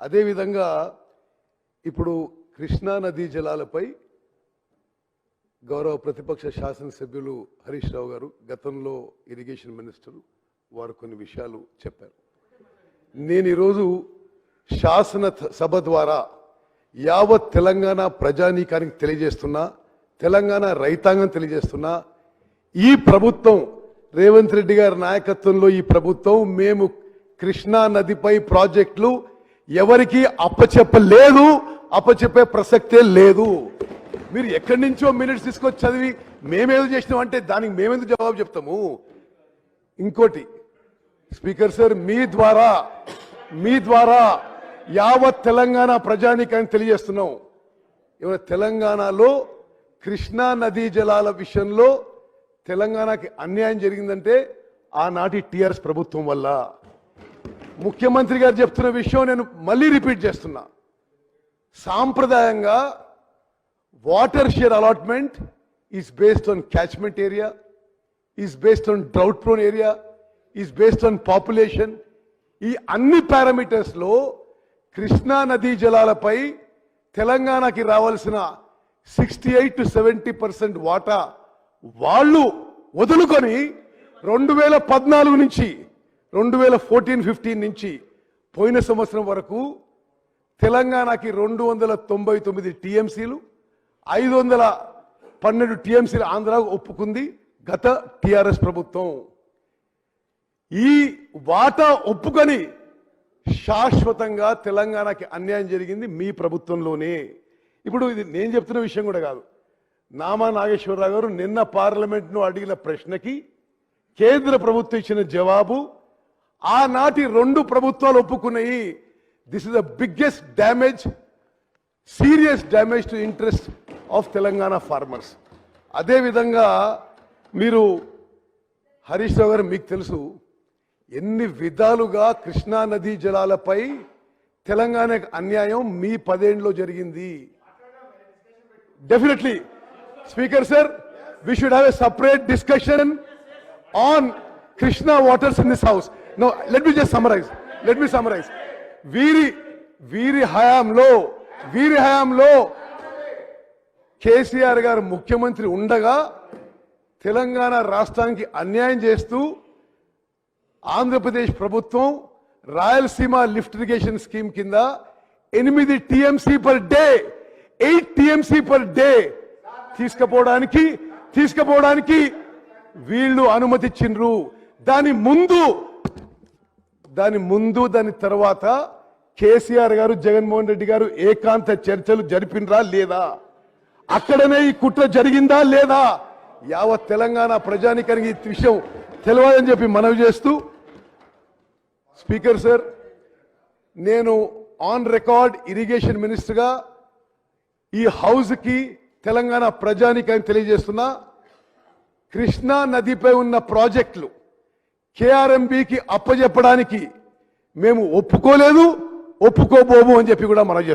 అదేవిధంగా ఇప్పుడు కృష్ణా నదీ జలాలపై గౌరవ ప్రతిపక్ష శాసనసభ్యులు హరీష్ రావు గారు గతంలో ఇరిగేషన్ మినిస్టర్ వారు కొన్ని విషయాలు చెప్పారు. నేను ఈరోజు శాసన సభ ద్వారా యావత్ తెలంగాణ ప్రజానీకానికి తెలియజేస్తున్నా తెలంగాణ రైతాంగం తెలియజేస్తున్నా ఈ ప్రభుత్వం రేవంత్ రెడ్డి గారి నాయకత్వంలో ఈ ప్రభుత్వం మేము కృష్ణా నదిపై ప్రాజెక్టులు ఎవరికి అప్పచెప్పలేదు అప్పచెప్పే ప్రసక్తే లేదు. మీరు ఎక్కడి నుంచో మినిట్స్ తీసుకొచ్చి చదివి మేమేదో చేసినాం అంటే దానికి మేమెందుకు జవాబు చెప్తాము? ఇంకోటి స్పీకర్ సార్ మీ ద్వారా మీ ద్వారా యావత్ తెలంగాణ ప్రజానీకాన్ని తెలియజేస్తున్నాం. ఏమైనా తెలంగాణలో కృష్ణా నదీ జలాల విషయంలో తెలంగాణకి అన్యాయం జరిగిందంటే ఆనాటి టిఆర్ఎస్ ప్రభుత్వం వల్ల. ముఖ్యమంత్రి గారు చెప్తున్న విషయం నేను మళ్ళీ రిపీట్ చేస్తున్నా. సాంప్రదాయంగా water share allotment is based on catchment area is based on drought prone area is based on population ఈ అన్ని పారామీటర్స్లో కృష్ణా నదీ జలాలపై తెలంగాణకి రావాల్సిన sixty eight to seventy percent వాటా వాళ్ళు వదులుకొని రెండు వేల పద్నాలుగు నుంచి రెండు వేల ఫోర్టీన్ ఫిఫ్టీన్ నుంచి పోయిన సంవత్సరం వరకు తెలంగాణకి రెండు వందల తొంభై తొమ్మిది టీఎంసీలు ఐదు వందల పన్నెండు టీఎంసీలు ఆంధ్ర ఒప్పుకుంది గత టిఆర్ఎస్ ప్రభుత్వం. ఈ వాటా ఒప్పుకొని శాశ్వతంగా తెలంగాణకి అన్యాయం జరిగింది మీ ప్రభుత్వంలోనే. ఇప్పుడు ఇది నేను చెప్తున్న విషయం కూడా కాదు. నామా నాగేశ్వరరావు గారు నిన్న పార్లమెంట్ను అడిగిన ప్రశ్నకి కేంద్ర ప్రభుత్వం ఇచ్చిన జవాబు ఆనాటి రెండు ప్రభుత్వాలు ఒప్పుకున్నాయి. This is the biggest damage serious damage to interest of Telangana farmers అదేవిధంగా మీరు హరీష్ రావు గారు మీకు తెలుసు ఎన్ని విధాలుగా కృష్ణా నదీ జలాలపై తెలంగాణకు అన్యాయం మీ పదేండ్లో జరిగింది. Definitely speaker sir we should have a separate discussion on Krishna waters in this house no let me just summarise let me summarise వీరి వీరి హయాంలో వీరి హయాంలో కేసీఆర్ గారు ముఖ్యమంత్రి ఉండగా తెలంగాణ రాష్ట్రానికి అన్యాయం చేస్తూ ఆంధ్రప్రదేశ్ ప్రభుత్వం రాయలసీమ లిఫ్ట్ ఇరిగేషన్ స్కీమ్ కింద ఎనిమిది TMC per day eight TMC per day తీసుకుపోవడానికి తీసుకుపోవడానికి వీళ్ళు అనుమతిచ్చిండ్రు. దాని ముందు దాని ముందు దాని తర్వాత కేసీఆర్ గారు జగన్మోహన్ రెడ్డి గారు ఏకాంత చర్చలు జరిపినరా లేదా? అక్కడనే ఈ కుట్ర జరిగిందా లేదా? యావత్ తెలంగాణ ప్రజానికానికి ఈ విషయం తెలియదని చెప్పి మనవి చేస్తూ స్పీకర్ సార్ నేను ఆన్ రికార్డ్ ఇరిగేషన్ మినిస్టర్గా ఈ హౌస్కి తెలంగాణ ప్రజానికాన్ని తెలియజేస్తున్నా కృష్ణా నదిపై ఉన్న ప్రాజెక్టులు కేఆర్ఎంబికి అప్పజెప్పడానికి మేము ఒప్పుకోలేదు ఒప్పుకోబోము అని చెప్పి కూడా మనం